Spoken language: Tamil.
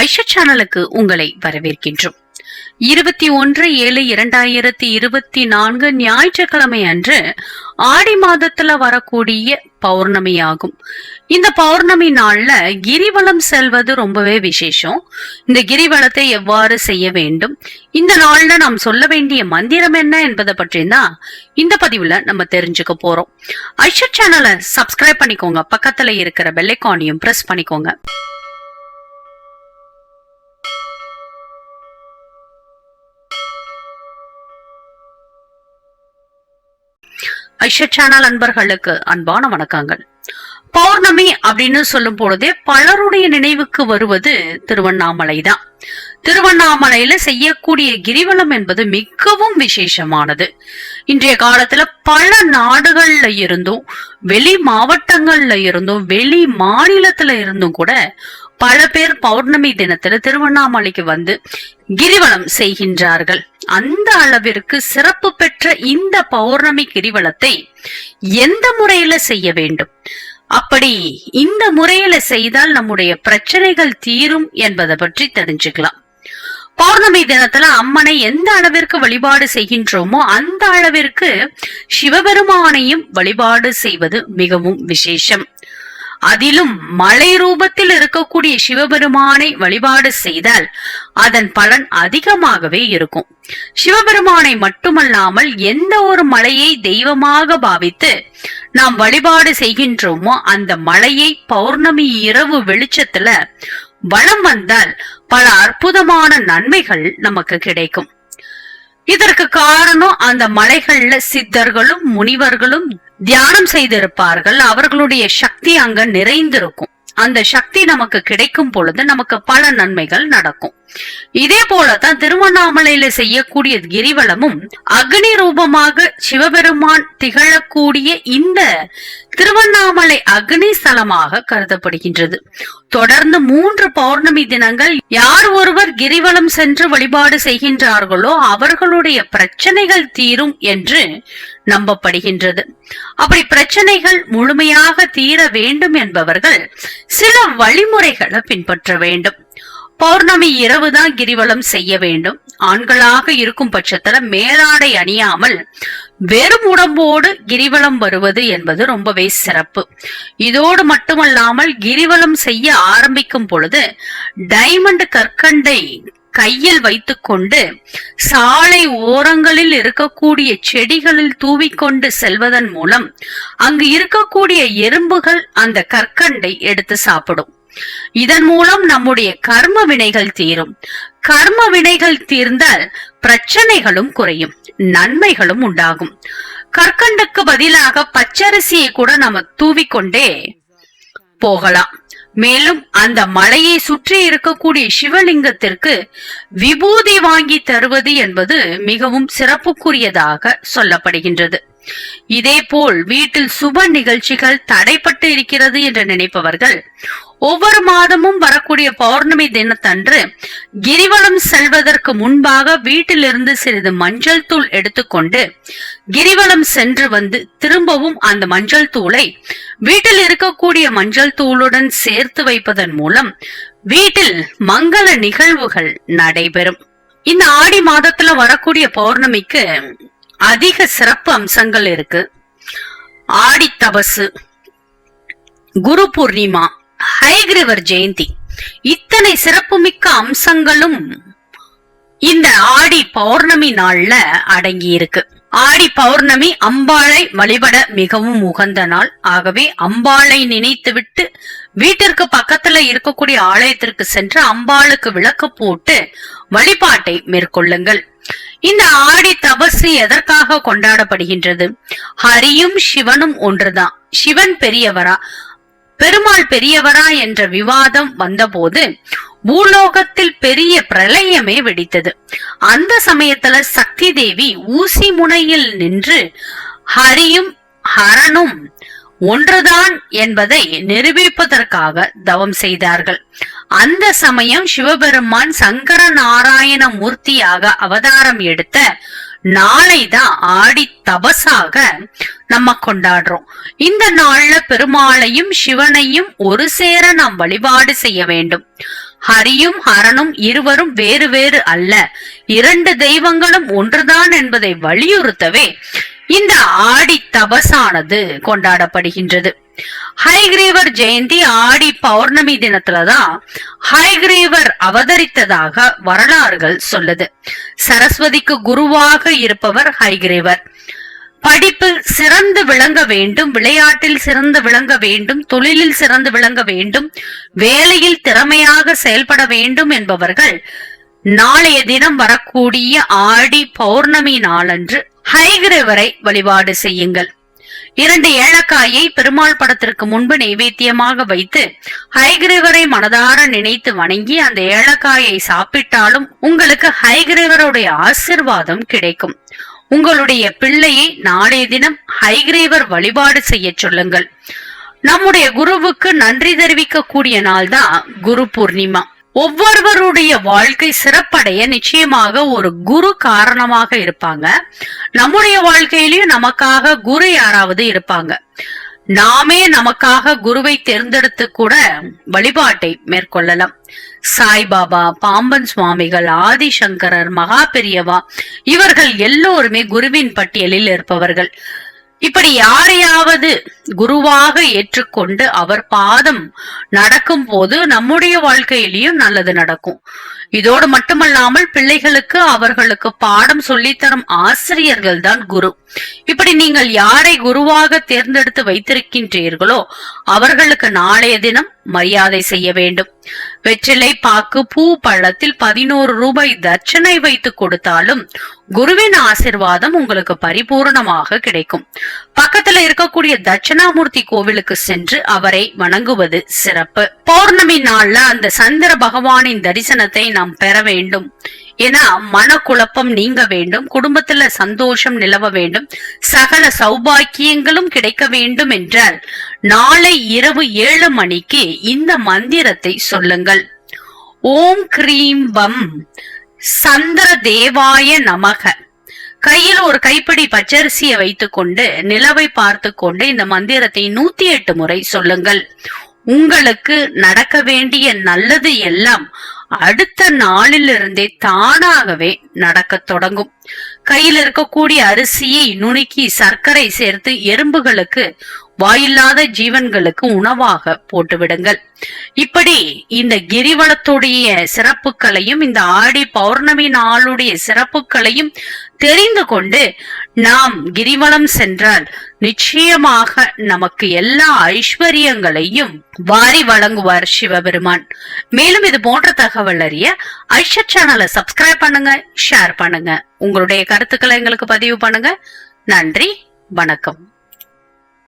ஐஷா சேனலுக்கு உங்களை வரவேற்கின்றோம். இருபத்தி ஒன்று ஏழு இரண்டாயிரத்தி இருபத்தி நான்கு ஞாயிற்றுக்கிழமை அன்று ஆடி மாதத்துல வரக்கூடிய பௌர்ணமி ஆகும் இந்த பௌர்ணமி நாள்ல கிரிவலம் செல்வது ரொம்பவே விசேஷம். இந்த கிரிவலத்தை எவ்வாறு செய்ய வேண்டும்? இந்த நாள்ல நாம் சொல்ல வேண்டிய மந்திரம் என்ன என்பதை பற்றி தான் இந்த பதிவுல நம்ம தெரிஞ்சுக்க போறோம். ஐஷா சேனலை சப்ஸ்கிரைப் பண்ணிக்கோங்க. பக்கத்துல இருக்கிற பெல்லைக்கானையும் பிரஸ் பண்ணிக்கோங்க. ஐஷா சேனல் அன்பர்களுக்கு அன்பான வணக்கங்கள். பௌர்ணமி அப்படின்னு சொல்லும் பொழுதே பலருடைய நினைவுக்கு வருவது திருவண்ணாமலை தான் திருவண்ணாமலையில செய்யக்கூடிய கிரிவலம் என்பது மிகவும் விசேஷமானது. இன்றைய காலத்துல பல நாடுகள்ல இருந்தும் வெளி மாவட்டங்கள்ல இருந்தும் வெளி மாநிலத்துல இருந்தும் கூட பல பேர் பௌர்ணமி தினத்துல திருவண்ணாமலைக்கு வந்து கிரிவலம் செய்கின்றார்கள். அந்த அளவிற்கு சிறப்பு பெற்ற இந்த பௌர்ணமி கிரிவலத்தை எந்த முறையில செய்ய வேண்டும்? அப்படி இந்த முறையில செய்தால் நம்முடைய பிரச்சனைகள் தீரும் என்பதை பற்றி தெரிஞ்சுக்கலாம். பௌர்ணமி தினத்துல அம்மனை எந்த அளவிற்கு வழிபாடு செய்கின்றோமோ அந்த அளவிற்கு சிவபெருமானையும் வழிபாடு செய்வது மிகவும் விசேஷம். அதிலும் மலை ரூபத்தில் இருக்கக்கூடிய சிவபெருமானை வழிபாடு செய்தால் அதன் பலன் அதிகமாகவே இருக்கும். சிவபெருமானை மட்டுமல்லாமல் எந்த ஒரு மலையை தெய்வமாக பாவித்து நாம் வழிபாடு செய்கின்றோமோ அந்த மலையை பௌர்ணமி இரவு வெளிச்சத்துல வளம் வந்தால் பல அற்புதமான நன்மைகள் நமக்கு கிடைக்கும். இதற்கு காரணம் அந்த மலைகள்ல சித்தர்களும் முனிவர்களும் தியானம் செய்திருப்பார்கள். அவர்களுடைய சக்தி அங்க நிறைந்திருக்கும். அந்த சக்தி நமக்கு கிடைக்கும் பொழுது நமக்கு பல நன்மைகள் நடக்கும். இதே போலதான் திருவண்ணாமலையில செய்யக்கூடிய கிரிவலமும் அக்னி ரூபமாக சிவபெருமான் திகழக்கூடிய இந்த திருவண்ணாமலை அக்னி ஸ்தலமாக கருதப்படுகின்றது. தொடர்ந்து மூன்று பௌர்ணமி தினங்கள் யார் ஒருவர் கிரிவலம் சென்று வழிபாடு செய்கின்றார்களோ அவர்களுடைய பிரச்சனைகள் தீரும் என்று நம்பப்படுகின்றது. அப்படி பிரச்சனைகள் முழுமையாக தீர வேண்டும் என்பவர்கள் சில வழிமுறைகளை பின்பற்ற வேண்டும். பௌர்ணமி இரவு தான் கிரிவலம் செய்ய வேண்டும். ஆண்களாக இருக்கும் பட்சத்துல மேலாடை அணியாமல் வெறும் உடம்போடு கிரிவலம் வருவது என்பது ரொம்பவே சிறப்பு. இதோடு மட்டுமல்லாமல் கிரிவலம் செய்ய ஆரம்பிக்கும் பொழுது டைமண்ட் கற்கண்டை கையில் வைத்துக்கொண்டு சாலை ஓரங்களில் இருக்கக்கூடிய செடிகளில் தூவிக்கொண்டு செல்வதன் மூலம் அங்கு இருக்கக்கூடிய எறும்புகள் அந்த கற்கண்டை எடுத்து சாப்பிடும். இதன் மூலம் நம்முடைய கர்ம வினைகள் தீரும். கர்ம வினைகள் தீர்ந்தால் பிரச்சனைகளும் குறையும் நன்மைகளும் உண்டாகும். கற்கண்டுக்கு பதிலாக பச்சரிசியை கூட நம்ம தூவிக்கொண்டே போகலாம். மேலும் அந்த மலையை சுற்றி இருக்கக்கூடிய சிவலிங்கத்திற்கு விபூதி வாங்கி தருவது என்பது மிகவும் சிறப்புக்குரியதாக சொல்லப்படுகின்றது. இதேபோல் வீட்டில் சுப நிகழ்ச்சிகள் தடைப்பட்டு இருக்கிறது என்று நினைப்பவர்கள் ஒவ்வொரு மாதமும் வரக்கூடிய பௌர்ணமி தினத்தன்று கிரிவலம் செல்வதற்கு முன்பாக வீட்டிலிருந்து சிறிது மஞ்சள் தூள் எடுத்துக்கொண்டு கிரிவலம் சென்று வந்து திரும்பவும் அந்த மஞ்சள் தூளை வீட்டில் இருக்கக்கூடிய மஞ்சள் தூளுடன் சேர்த்து வைப்பதன் மூலம் வீட்டில் மங்கள நிகழ்வுகள் நடைபெறும். இந்த ஆடி மாதத்துல வரக்கூடிய பௌர்ணமிக்கு அதிக சிறப்பு அம்சங்கள் இருக்கு. ஆடி தபசு குரு பூர்ணிமா ஹைகிரிவர் ஜெயந்தி. இத்தனை சிறப்புமிக்க அம்சங்களும் இந்த ஆடி பௌர்ணமி நாள்ல அடங்கி இருக்கு ஆடி பௌர்ணமி அம்பாளை வழிபட மிகவும் உகந்த நாள். ஆகவே அம்பாளை நினைத்துவிட்டு வீட்டிற்கு பக்கத்துல இருக்கக்கூடிய ஆலயத்திற்கு சென்று அம்பாளுக்கு விளக்கு போட்டு வழிபாட்டை மேற்கொள்ளுங்கள். இந்த ஆடி தபசு எதற்காக கொண்டாடப்படுகின்றது? ஹரியும் சிவனும் ஒன்றுதான். சிவன் பெரியவரா. பெருமாள் பெரியவரா என்ற விவாதம் வந்தபோது பூலோகத்தில் பெரிய பிரளயமே வெடித்தது. அந்த சமயத்துல சக்தி தேவி ஊசி முனையில் நின்று ஹரியும் ஹரனும் ஒன்றுதான் என்பதை நிரூபிப்பதற்காக தவம் செய்தார்கள். அந்த சமயம் சிவபெருமான் சங்கர நாராயண மூர்த்தியாக அவதாரம் எடுத்த நாளை தான் ஆடி தபசாக நம்ம கொண்டாடுறோம். இந்த நாள்ல பெருமாளையும் சிவனையும் ஒரு சேர நாம் வழிபாடு செய்ய வேண்டும். ஹரியும் ஹரனும் இருவரும் வேறு வேறு அல்ல. இரண்டு தெய்வங்களும் ஒன்றுதான் என்பதை வலியுறுத்தவே இந்த ஆடி தபசானது கொண்டாடப்படுகின்றது. ஹைகிரீவர் ஜெயந்தி ஆடி பௌர்ணமி தினத்துலதான் ஹைகிரீவர் அவதரித்ததாக வரலாறுகள் சொல்லுது. சரஸ்வதிக்கு குருவாக இருப்பவர் ஹைகிரீவர் படிப்பில் சிறந்து விளங்க வேண்டும் விளையாட்டில் சிறந்து விளங்க வேண்டும் தொழிலில் சிறந்து விளங்க வேண்டும் வேலையில் திறமையாக செயல்பட வேண்டும் என்பவர்கள் நாளைய தினம் வரக்கூடிய ஆடி பௌர்ணமி நாளன்று ஹைகிரேவரை வழிபாடு செய்யுங்கள். இரண்டு ஏலக்காயை பெருமாள் படத்திற்கு முன்பு நைவேத்தியமாக வைத்து ஹைகிரீவரை மனதார நினைத்து வணங்கி அந்த ஏலக்காயை சாப்பிட்டாலும் உங்களுக்கு ஹைகிரீவருடைய ஆசிர்வாதம் கிடைக்கும். உங்களுடைய பிள்ளையை நாளைய தினம் ஹைகிரீவர் வழிபாடு செய்ய சொல்லுங்கள். நம்முடைய குருவுக்கு நன்றி தெரிவிக்க கூடிய நாள் தான் குரு பூர்ணிமா. ஒவ்வொருவருடைய வாழ்க்கை சிறப்படைய நிச்சயமாக ஒரு குரு காரணமாக இருப்பாங்க. நம்முடைய வாழ்க்கையிலயும் நமக்காக குரு யாராவது இருப்பாங்க. நாமே நமக்காக குருவை தேர்ந்தெடுத்து கூட வழிபாட்டை மேற்கொள்ளலாம். சாய்பாபா பாம்பன் சுவாமிகள் ஆதிசங்கரர் மகா பெரியவா இவர்கள் எல்லோருமே குருவின் பட்டியலில் இருப்பவர்கள். இப்படி யாரையாவது குருவாக ஏற்றுக்கொண்டு அவர் பாதம் நடக்கும் போது நம்முடைய வாழ்க்கையிலையும் நல்லது நடக்கும். இதோடு மட்டுமல்லாமல் பிள்ளைகளுக்கு அவர்களுக்கு பாடம் சொல்லித்தரும் ஆசிரியர்கள் தான் குரு. இப்படி நீங்கள் யாரை குருவாக தேர்ந்தெடுத்து வைத்திருக்கின்றீர்களோ அவர்களுக்கு நாளைய தினம் மரியாதை செய்ய வேண்டும். வெற்றிலை பாக்கு பூ பழத்தில் பதினோரு ரூபாய் தட்சணை வைத்து கொடுத்தாலும் குருவின் ஆசிர்வாதம் உங்களுக்கு பரிபூர்ணமாக கிடைக்கும். பக்கத்துல இருக்கக்கூடிய தட்சணாமூர்த்தி கோவிலுக்கு சென்று அவரை வணங்குவது சிறப்பு. பௌர்ணமி நாள்ல அந்த சந்திர பகவானின் தரிசனத்தை நாம் பெற வேண்டும். ஏன்னா மனக்குழப்பம் நீங்க வேண்டும் குடும்பத்துல சந்தோஷம் நிலவ வேண்டும் சகல சௌபாக்கியங்களும் கிடைக்க வேண்டும் என்றால் நாளை இரவு ஏழு மணிக்கு இந்த மந்திரத்தை சொல்லுங்கள். ஓம் கிரீம் பம் சந்திர தேவாய நமக. கையில் ஒரு கைப்பிடி பச்சரிசியை வைத்துக்கொண்டு நிலவை பார்த்து கொண்டு இந்த மந்திரத்தை நூத்தி எட்டு முறை சொல்லுங்கள். உங்களுக்கு நடக்க வேண்டிய நல்லது எல்லாம் அடுத்த நாளிலிருந்தே தானாகவே நடக்க தொடங்கும். கையில் இருக்கக்கூடிய அரிசியை நுணுக்கி சர்க்கரை சேர்த்து எறும்புகளுக்கு வாயில்லாத ஜீவன்களுக்கு உணவாக போட்டுவிடுங்கள். இப்படி இந்த கிரிவலத்துடைய சிறப்புகளையும் இந்த ஆடி பௌர்ணமி நாளுடைய சிறப்புகளையும் தெரிந்து கொண்டு நாம் கிரிவலம் சென்றால் நிச்சயமாக நமக்கு எல்லா ஐஸ்வர்யங்களையும் வாரி வழங்குவார் சிவபெருமான். மேலும் இது போன்ற தகவல் அறிய ஐஷர் சேனலை சப்ஸ்கிரைப் பண்ணுங்க ஷேர் பண்ணுங்க. உங்களுடைய கருத்துக்களை எங்களுக்கு பதிவு பண்ணுங்க. நன்றி வணக்கம்.